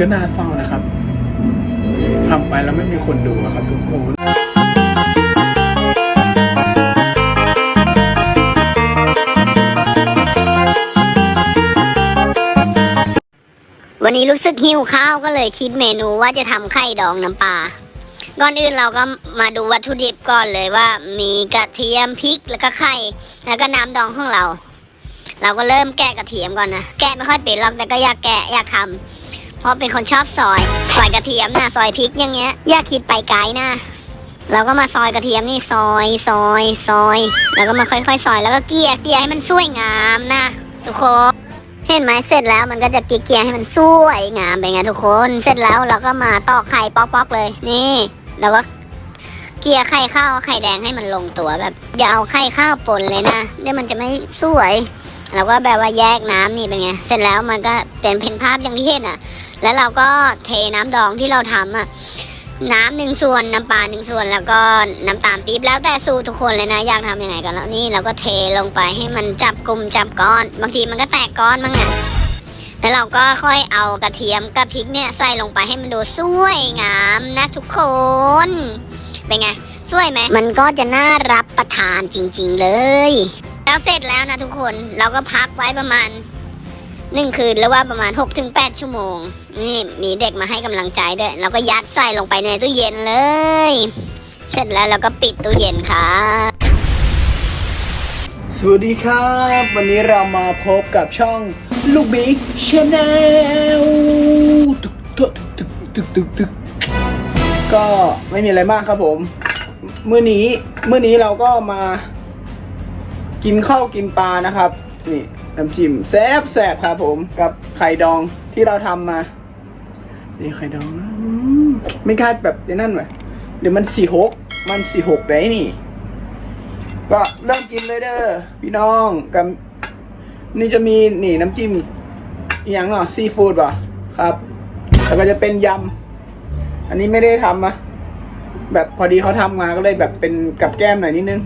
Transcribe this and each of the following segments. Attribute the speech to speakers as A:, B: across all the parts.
A: ก็น่าเศร้านะครับทำไปแล้วไม่มีคนดูอะครับทุกคน
B: วันนี้รู้สึกหิวข้าวก็เลยคิดเมนูว่าจะทำไข่ดองน้ำปลา ก่อนอื่นเราก็มาดูวัตถุดิบก่อนเลยว่า มีกระเทียมพริกแล้วก็ไข่แล้วก็น้ำดองของเรา เราก็เริ่มแกะกระเทียมก่อนนะ แกะไม่ค่อยเป็นหรอกแต่ก็อยากแกะอยากทำ เพราะเป็นคนชอบซอยซอยกระเทียมนะซอยพริกอย่างเงี้ยอยากคิดไปไกลนะเราก็มาซอยกระเทียมนี่ซอยซอยซอย แล้วก็มาค่อยๆ ซอยแล้วก็เกลี่ยเกลี่ยให้มันสวยงามนะทุกคนเห็นไหมเสร็จแล้วมันก็จะเกลี่ยให้มันสวยงามไปไงทุกคน เสร็จแล้วเราก็มาตอกไข่ป๊อกๆเลย นี่เราก็เกลี่ยไข่ข้าวไข่แดงให้มันลงตัวแบบ อย่าเอาไข่ข้าวปนเลยนะเดี๋ยวมันจะไม่สวยเราก็แบบว่าแยกน้ำนี่เป็นไงเสร็จแล้วมันก็เป็นเพนภาพอย่างที่เห็นอะ แล้วเราก็เทน้ำดองที่เราทำอะน้ำหนึ่งส่วนน้ำปลาหนึ่งส่วนแล้วก็น้ำตาลปี๊บแล้วแต่สูตรทุกคนเลยนะอยากทำยังไงกันแล้วนี่เราก็เทลงไปให้มันจับกลุ่มจับก้อน บางทีมันก็แตกก้อนบ้างนะแล้วเราก็ค่อยเอากระเทียมกับพริกเนี่ยใส่ลงไปให้มันดูสวยงามนะทุกคนเป็นไงสวยไหมมันก็จะน่ารับประทานจริง ๆ เลย แล้วเสร็จแล้วนะทุกคนเราก็พักไว้ประมาณ หนึ่งคืนหรือว่าประมาณ 6-8 ชั่วโมง นี่มีเด็กมาให้กำลังใจด้วยเราก็ยัดใส่ลงไปในตู้เย็นเลย เสร็จแล้วเราก็ปิดตู้เย็นค่ะ
A: สวัสดีครับ วันนี้เรามาพบกับช่องลูกบิ๊กชาแนลตึกตึกตึกตึกตึกตึกก็ไม่มีอะไรมากครับผมเมื้อนี้เมื้อนี้เราก็มา กินข้าวกินปลานะครับ นี่ น้ำจิ้มแซ่บแซ่บครับผมกับไข่ดองที่เราทำมานี่ไข่ดองนะไม่คาดแบบนั้นไหมเดี๋ยวมันสี่หกมันสี่หกได้นี่ ก็เริ่มกินเลยเด้อพี่น้องกับนี่จะมีนี่น้ำจิ้มอย่างเนาะซีฟู้ดป่ะครับแล้วก็จะเป็นยำอันนี้ไม่ได้ทำอะแบบพอดีเขาทำมาก็เลยแบบเป็นกับแก้มหน่อยนิดนึง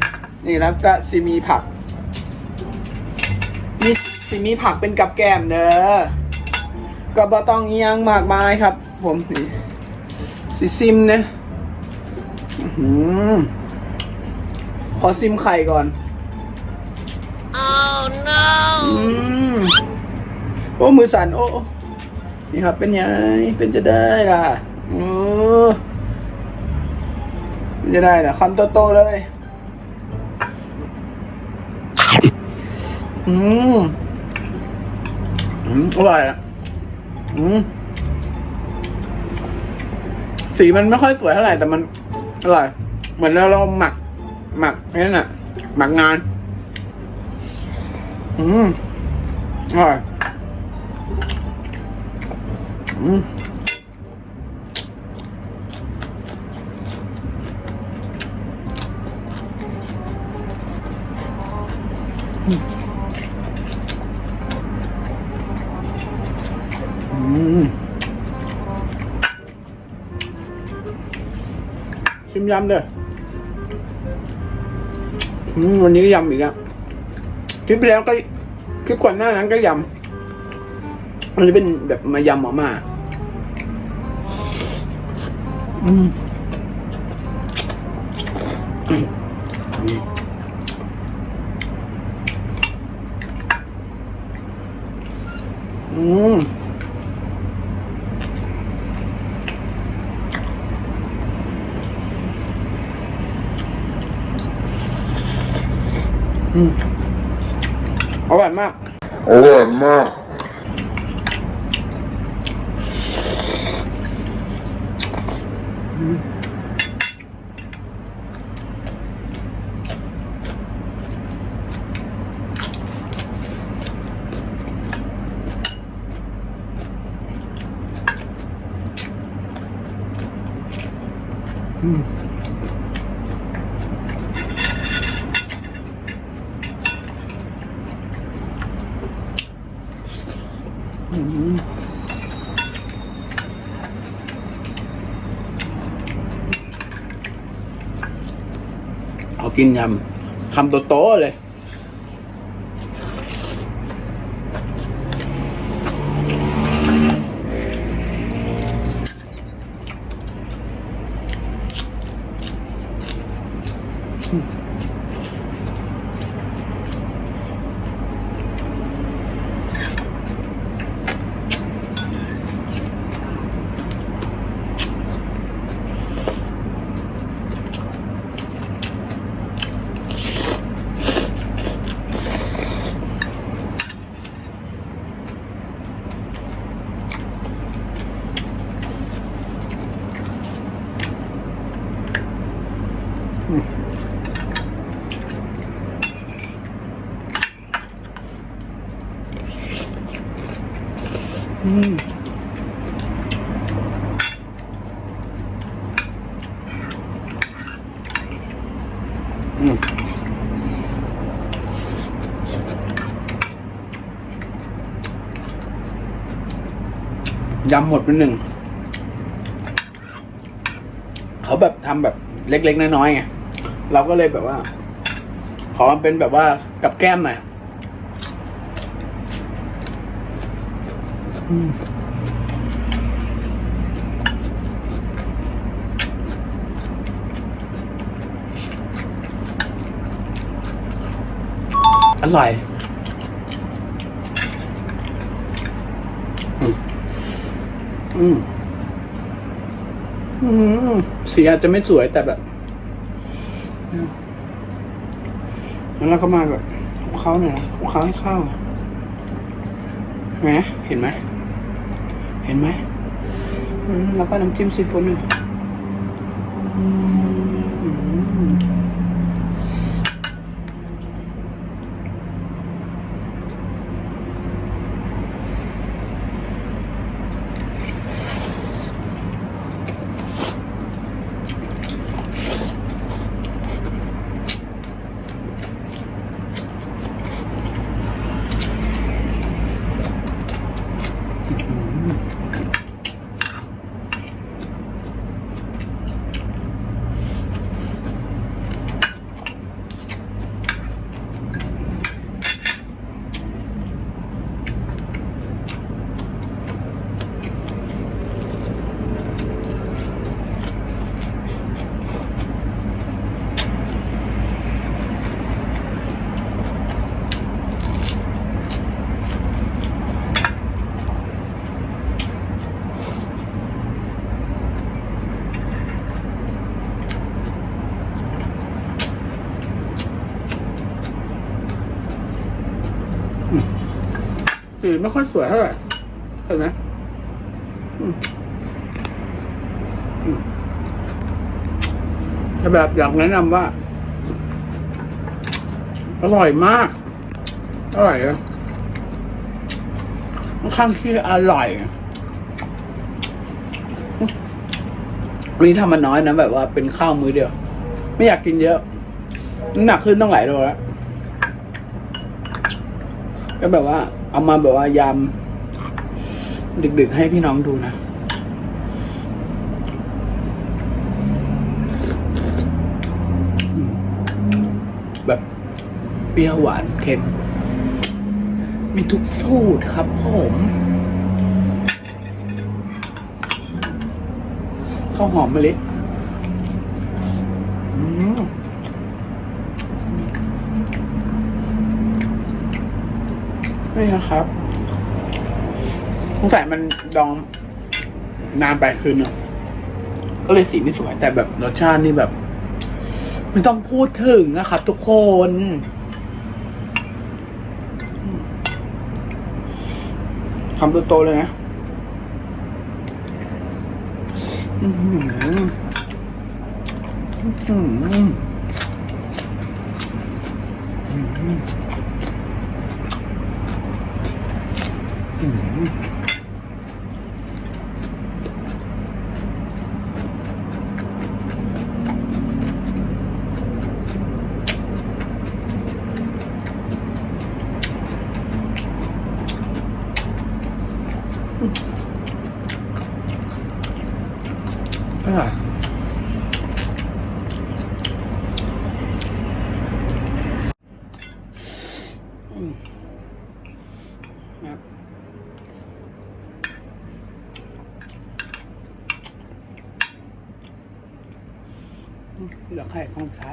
A: นี่แล้วก็ซีมีผัก มีซีมีผักเป็นกับแก้มเด้อก็บ่ต้องอิหยังมากมายครับ ผมนี่ซีซิมเนี่ยอื้อหือขอซิมไข่ก่อน oh no อืมโอ้มือสั่นโอ้โอ้นี่ครับเป็นยังไงเป็นจะได้ล่ะโอ้เป็นจะได้ล่ะคำโตๆเลย อืมอืมอร่อยอะอืมสีมันไม่ค่อยสวยเท่าไหร่แต่มันอร่อย เหมือนเราเราหมัก หมักนั่น่ะ หมักงาน อืมอร่อยอืมอื มยำเลยวันนี้ก็ยำอีกแล้วคลิปแล้วก็คลิปก่อนหน้านั้นก็ยำมันจะเป็นแบบมายำมาม่าอืมอืมอืมอืมอร่อยมาก
C: อร่อยมาก
A: อืมอืมเอา กินยำคำโตๆเลย อืมยำหมดเป็นหนึ่ง เขาแบบทำแบบเล็กๆ น้อยๆไง เราก็เลยแบบว่า ขอมันเป็นแบบว่ากับแก้มหน่อย อร่อยอืมอืมอืมสีอาจจะไม่สวยแต่แบบ แล้วเราก็มาแบบเคล้าหน่ยนะคลุกเคล้าให้เข้าเห็นไหมเห็นไหม เห็นไหมอืมแล้วก็น้ำจิ้มซีฟู้ดหนึ่งอืม สีไม่ค่อยสวยเท่าไหร่เห็นไหมแต่แบบอยากแนะนำว่า อร่อยมาก อร่อยเลยข้างที่อร่อยนี่ทำมันน้อยนะแบบว่าเป็นข้าวมื้อเดียว ไม่อยากกินเยอะน้ำหนักขึ้นต้องหลายโลแล้วก็แบบว่า เอามาแบบว่ายำดึกๆให้พี่น้องดูนะแบบเปรี้ยวหวานเค็มมีทุกสูตรครับผมข้าวหอมมะลิ นี่นะครับสงสัยมันดองนานไปคืนนึงก็เลยสีไม่สวยแต่แบบรสชาตินี่แบบไม่ต้องพูดถึงนะครับทุกคนคำโตๆเลยนะอื้อหืออื้อหื เหลือไข่ของใช้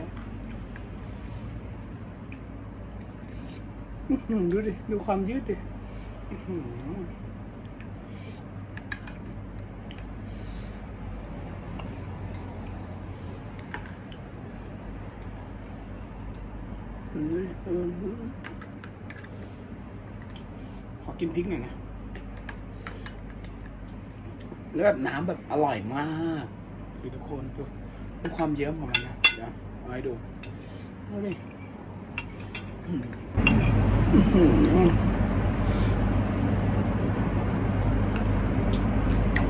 A: ดูดิ ดูความยืดดิขอกินพริกหน่อยนะแล้วแบบน้ำแบบอร่อยมากดูทุกคนดู ความเยิ้มของมันนะเดี๋ยวเอาให้ดูเอาดิหืม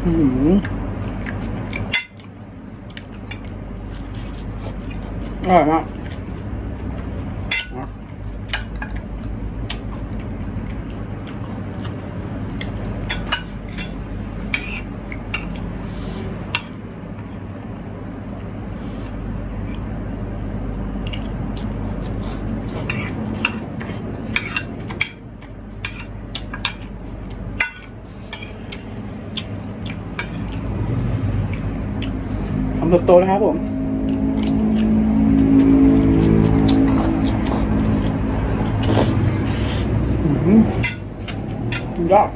A: หืออร่อยมาก ตๆนะครับผมอืมยอด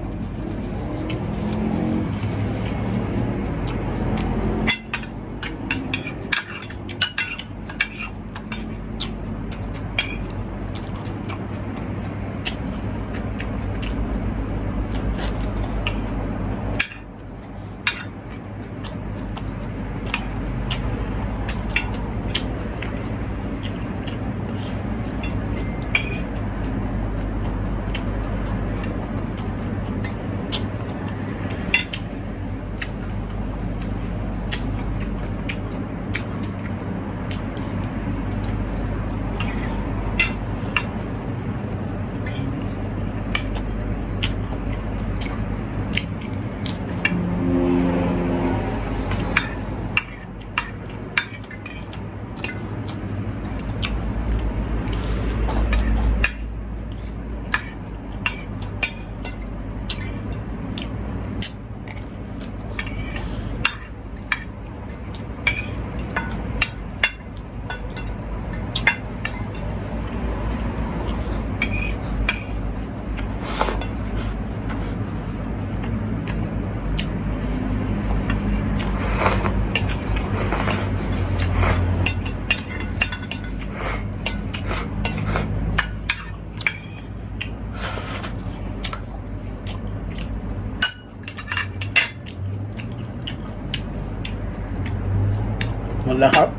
A: หมดแล้วครับ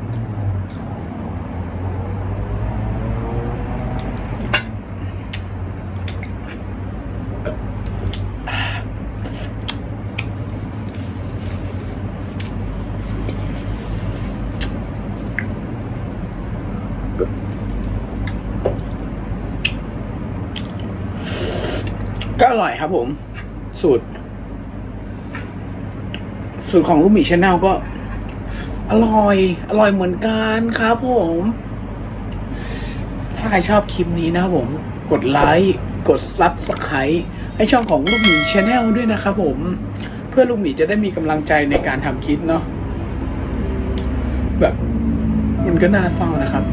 A: ก็อร่อยครับผม สูตร สูตรของลูกหมีชาแนลก็ อร่อย อร่อยเหมือนกันครับผม ถ้าใครชอบคลิปนี้นะครับผม กดไลค์ กดซับสไครต์ให้ช่องของลูกหมีชาแนลด้วยนะครับผม เพื่อลูกหมีจะได้มีกำลังใจในการทำคลิปเนาะ แบบมันก็น่าเศร้านะครับ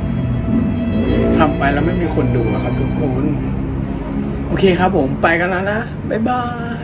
A: ทำไปแล้วไม่มีคนดูอะครับทุกคน โอเคครับผมไปกันแล้วนะ บ๊ายบาย